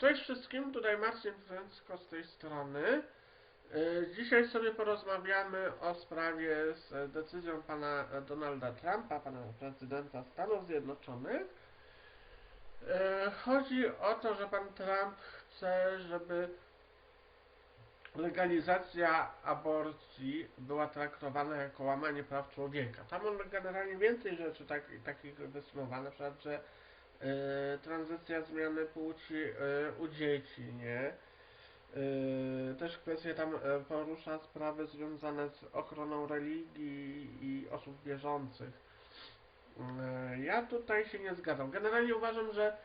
Cześć wszystkim, tutaj Marcin Fręcko z tej strony. E, Dzisiaj sobie porozmawiamy o sprawie z decyzją pana Donalda Trumpa, pana prezydenta Stanów Zjednoczonych. E, Chodzi o to, że pan Trump chce, żeby legalizacja aborcji była traktowana jako łamanie praw człowieka. Tam on generalnie więcej rzeczy tak, takich wysnuwa, na przykład, że e, zmiany płci e, u dzieci, nie? E, też kwestie tam e, porusza sprawy związane z ochroną religii i osób wierzących. Ja tutaj się nie zgadzam. Generalnie uważam, że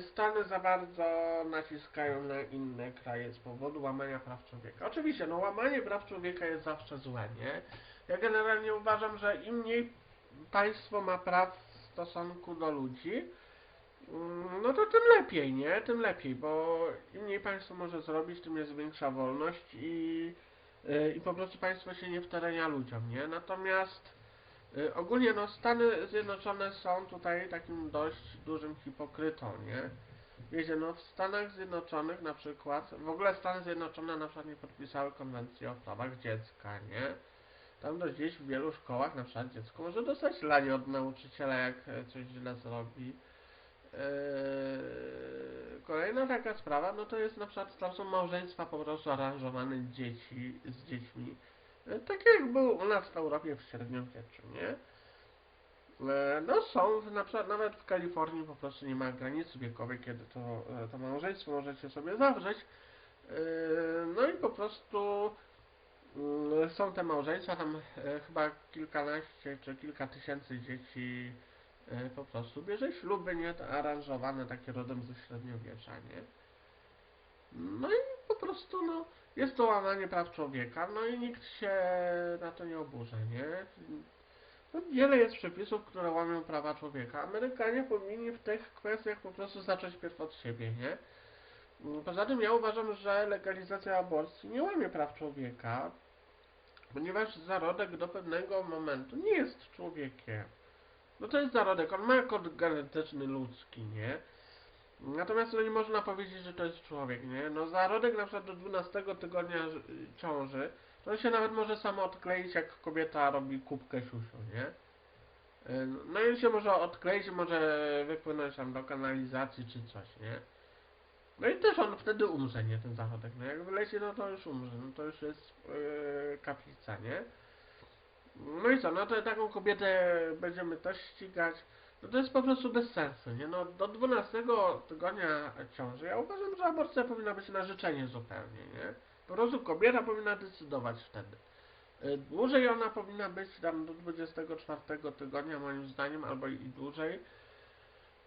Stany za bardzo naciskają na inne kraje z powodu łamania praw człowieka. Oczywiście, no łamanie praw człowieka jest zawsze złe, nie? Ja generalnie uważam, że im mniej państwo ma praw w stosunku do ludzi, no to tym lepiej, nie? Tym lepiej, bo im mniej państwo może zrobić, tym jest większa wolność i, y, i po prostu państwo się nie wterenia ludziom, nie? Natomiast y, ogólnie no Stany Zjednoczone są tutaj takim dość dużym hipokrytą, nie? Wiecie, no w Stanach Zjednoczonych na przykład, w ogóle Stany Zjednoczone na przykład nie podpisały konwencji o prawach dziecka, nie? Tam do gdzieś w wielu szkołach na przykład dziecko może dostać lanie od nauczyciela, jak e, coś źle zrobi. Eee, Kolejna taka sprawa, no to jest na przykład, tam są małżeństwa po prostu aranżowane dzieci z dziećmi. E, Tak jak było u nas w Europie w średniowieczu, nie? E, No są, na przykład nawet w Kalifornii po prostu nie ma granicy wiekowej, kiedy to, to małżeństwo możecie sobie zawrzeć. No i po prostu są te małżeństwa, tam chyba kilkanaście czy kilka tysięcy dzieci po prostu bierze śluby, nie, te aranżowane, takie rodem ze średniowiecza, nie? No i po prostu, no, jest to łamanie praw człowieka, no i nikt się na to nie oburza, nie? No, wiele jest przepisów, które łamią prawa człowieka. Amerykanie powinni w tych kwestiach po prostu zacząć pierw od siebie, nie? Poza tym ja uważam, że legalizacja aborcji nie łamie praw człowieka, ponieważ zarodek do pewnego momentu nie jest człowiekiem. No to jest zarodek, on ma kod genetyczny ludzki, nie? Natomiast no nie można powiedzieć, że to jest człowiek, nie? No zarodek na przykład do 12 tygodnia ciąży, to on się nawet może samo odkleić, jak kobieta robi kubkę siusiu, nie? Y, No i on się może odkleić, może wypłynąć tam do kanalizacji czy coś, nie? No i też on wtedy umrze, nie? Ten zarodek. No jak wyleci, no to już umrze, no to już jest yy, kaplica, nie? No i co, no to taką kobietę będziemy też ścigać. No to jest po prostu bez sensu, nie? No do 12 tygodnia ciąży ja uważam, że aborcja powinna być na życzenie zupełnie, nie? Po prostu kobieta powinna decydować wtedy. Y, Dłużej ona powinna być tam do 24 tygodnia moim zdaniem, albo i dłużej.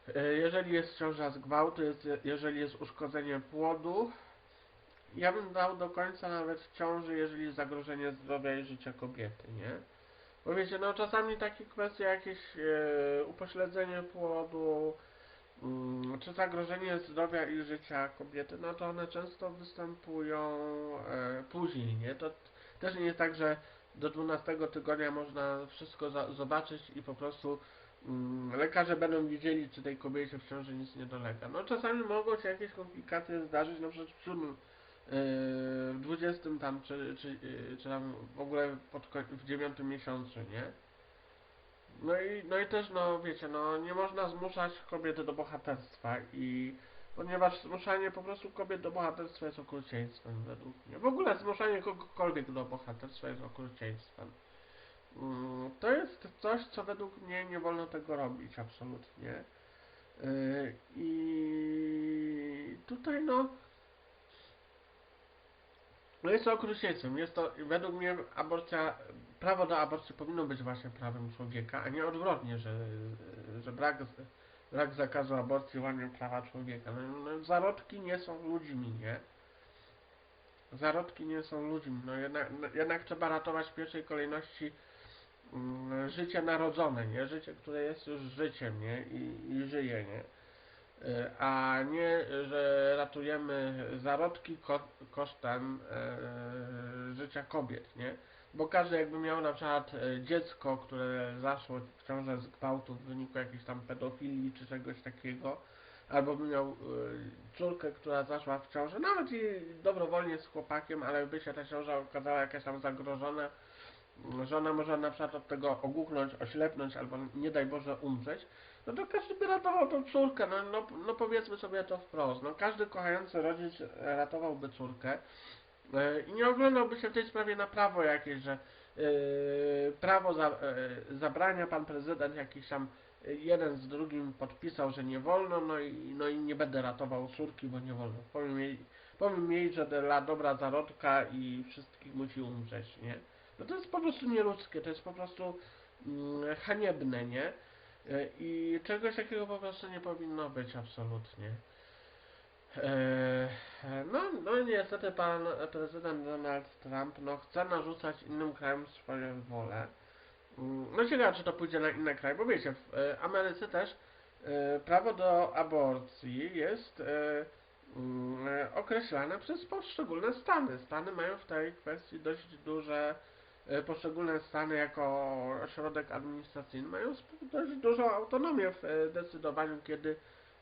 Y, Jeżeli jest ciąża z gwałtu, jest, jeżeli jest uszkodzenie płodu, ja bym dał do końca nawet ciąży, jeżeli zagrożenie zdrowia i życia kobiety, nie? Bo wiecie, no czasami takie kwestie, jakieś e, upośledzenie płodu, mm, czy zagrożenie zdrowia i życia kobiety, no to one często występują e, później, nie? To też nie jest tak, że do 12 tygodnia można wszystko zobaczyć i po prostu mm, lekarze będą widzieli, czy tej kobiecie w ciąży nic nie dolega. No czasami mogą się jakieś komplikacje zdarzyć, na przykład yy, w 20 tam, czy, czy, yy, czy tam w ogóle pod, w dziewiątym miesiącu, nie? No i, no i też, no wiecie, no nie można zmuszać kobiety do bohaterstwa i ponieważ zmuszanie po prostu kobiet do bohaterstwa jest okrucieństwem według mnie. W ogóle zmuszanie kogokolwiek do bohaterstwa jest okrucieństwem. Mm, To jest coś, co według mnie nie wolno tego robić, absolutnie. Yy, I tutaj no no jest to okrucieństwem. Jest to, według mnie aborcja, prawo do aborcji powinno być właśnie prawem człowieka, a nie odwrotnie, że, że brak, brak zakazu aborcji łamie prawa człowieka. No, no, zarodki nie są ludźmi, nie? Zarodki nie są ludźmi. No jednak, no, jednak trzeba ratować w pierwszej kolejności mm, życie narodzone, nie? Życie, które jest już życiem, nie? I, i żyje, nie? Y, a nie, że ratujemy zarodki ko kosztem e, życia kobiet, nie? Bo każdy jakby miał na przykład e, dziecko, które zaszło w ciążę z gwałtu w wyniku jakiejś tam pedofilii czy czegoś takiego, albo by miał córkę, która zaszła w ciążę, nawet i dobrowolnie z chłopakiem, ale by się ta ciąża okazała jakaś tam zagrożona, że ona może na przykład od tego ogłuchnąć, oślepnąć, albo nie daj Boże umrzeć, no to każdy by ratował tą córkę, no, no, no powiedzmy sobie to wprost, no każdy kochający rodzic ratowałby córkę e, i nie oglądałby się w tej sprawie na prawo jakieś, że e, prawo za, e, zabrania pan prezydent jakiś tam e, jeden z drugim podpisał, że nie wolno, no i, no i nie będę ratował córki, bo nie wolno. Powiem jej, powiem jej że dla dobra zarodka i wszystkich musi umrzeć, nie? No to jest po prostu nieludzkie, to jest po prostu mm, haniebne, nie? E, I czegoś takiego po prostu nie powinno być absolutnie. E, No, no niestety pan prezydent Donald Trump no, chce narzucać innym krajom swoją wolę. Mm, No ciekawe, czy to pójdzie na inne kraje, bo wiecie, w e, Ameryce też e, prawo do aborcji jest e, mm, e, określane przez poszczególne stany. Stany mają w tej kwestii dość duże, e, poszczególne stany jako ośrodek administracyjny mają dość dużą autonomię w e, decydowaniu, kiedy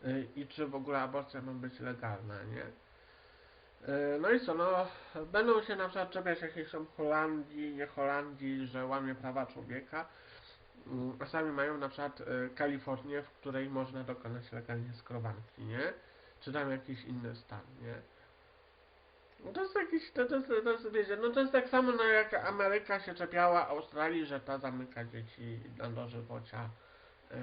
e, i czy w ogóle aborcja ma być legalna, nie? E, No i co, no, będą się na przykład czepiać jakiejś tam Holandii, nie Holandii, że łamie prawa człowieka, Mm, a sami mają na przykład e, Kalifornię, w której można dokonać legalnie skrobanki, nie? Czy tam jakiś inny stan, nie? No to jest jakiś, to, to, to jest, wiecie, no to jest tak samo, no jak Ameryka się czepiała Australii, że ta zamyka dzieci na dożywocia e,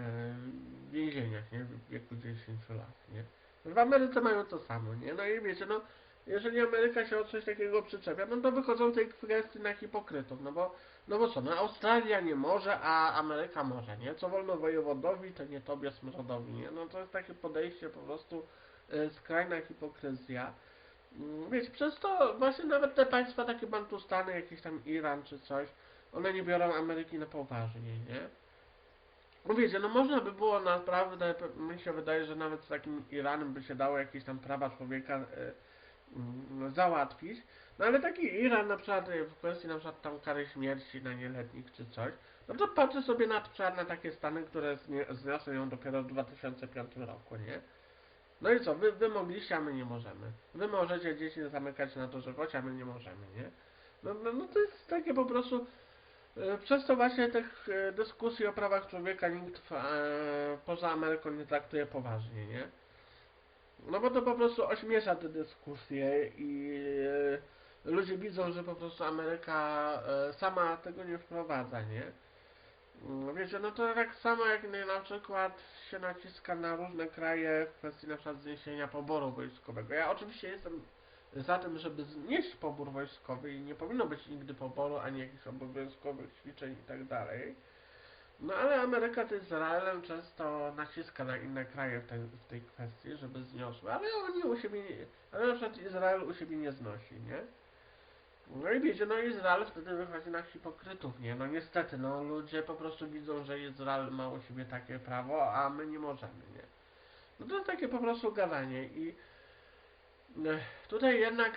w więzieniach, nie? W wieku 10 lat, nie? W Ameryce mają to samo, nie? No i wiecie, no jeżeli Ameryka się o coś takiego przyczepia, no to wychodzą tej kwestii na hipokrytów, no bo, no bo co, no Australia nie może, a Ameryka może, nie? Co wolno wojewodowi, to nie tobie smrodowi, nie? No to jest takie podejście po prostu e, skrajna hipokryzja. Mm, Wiecie, przez to właśnie nawet te państwa takie bantustany, jakiś tam Iran czy coś, one nie biorą Ameryki na poważnie, nie? No wiecie, no można by było naprawdę, mi się wydaje, że nawet z takim Iranem by się dało jakieś tam prawa człowieka e, mm, załatwić. No ale taki Iran na przykład e, w kwestii na przykład tam kary śmierci na nieletnich czy coś, no to patrzę sobie na na takie stany, które zniosą ją dopiero w 2005 roku, nie? No i co, wy, wy mogliście, a my nie możemy. Wy możecie dzieci zamykać na dożywocie, a my nie możemy, nie? No, no, no to jest takie po prostu... e, Przez to właśnie tych e, dyskusji o prawach człowieka nikt w, e, poza Ameryką nie traktuje poważnie, nie? No bo to po prostu ośmiesza te dyskusje i e, ludzie widzą, że po prostu Ameryka e, sama tego nie wprowadza, nie? Mm, Wiecie, no to tak samo jak na przykład się naciska na różne kraje w kwestii na przykład zniesienia poboru wojskowego. Ja oczywiście jestem za tym, żeby znieść pobór wojskowy i nie powinno być nigdy poboru, ani jakichś obowiązkowych ćwiczeń i tak dalej. No ale Ameryka z Izraelem często naciska na inne kraje w tej, w tej kwestii, żeby zniosły, ale oni u siebie, ale na przykład Izrael u siebie nie znosi, nie? No i wiecie, no Izrael wtedy wychodzi na hipokrytów, nie? No niestety, no ludzie po prostu widzą, że Izrael ma u siebie takie prawo, a my nie możemy, nie? No to takie po prostu gadanie i e, tutaj jednak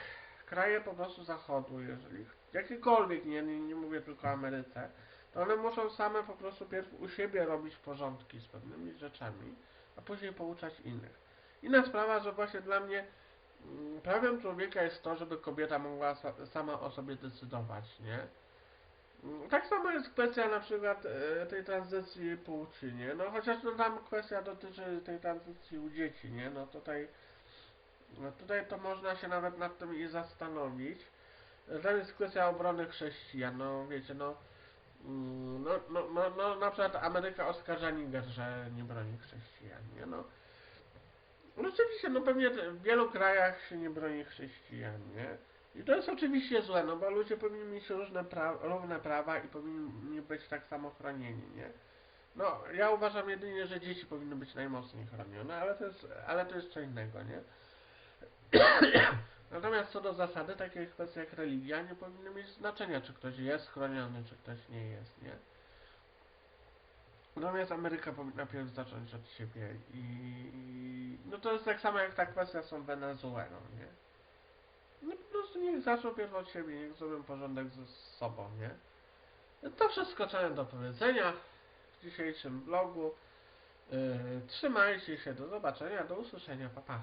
kraje po prostu zachodu, jeżeli jakiekolwiek, nie, nie, nie mówię tylko o Ameryce, to one muszą same po prostu pierw u siebie robić porządki z pewnymi rzeczami, a później pouczać innych. Inna sprawa, że właśnie dla mnie prawem człowieka jest to, żeby kobieta mogła sa- sama o sobie decydować, nie? Mm, Tak samo jest kwestia na przykład e, tej tranzycji płci, nie? No chociaż no, tam kwestia dotyczy tej tranzycji u dzieci, nie? No tutaj, no tutaj to można się nawet nad tym i zastanowić. Tam jest kwestia obrony chrześcijan, no wiecie, no mm, no, no, no, no na przykład Ameryka oskarża Niger, że nie broni chrześcijan, nie? No, no oczywiście, no pewnie w wielu krajach się nie broni chrześcijan, nie? I to jest oczywiście złe, no bo ludzie powinni mieć różne pra równe prawa i powinni być tak samo chronieni, nie? No, ja uważam jedynie, że dzieci powinny być najmocniej chronione, ale to jest, ale to jest co innego, nie? Natomiast co do zasady, takie kwestie jak religia nie powinny mieć znaczenia, czy ktoś jest chroniony, czy ktoś nie jest, nie? Natomiast Ameryka powinna najpierw zacząć od siebie i, i no to jest tak samo jak ta kwestia z tą Wenezuelą, nie? No po prostu niech zaczną pierw od siebie, niech zrobią porządek ze sobą, nie? To wszystko co miałem do powiedzenia w dzisiejszym vlogu. Yy, trzymajcie się, do zobaczenia, do usłyszenia, pa pa.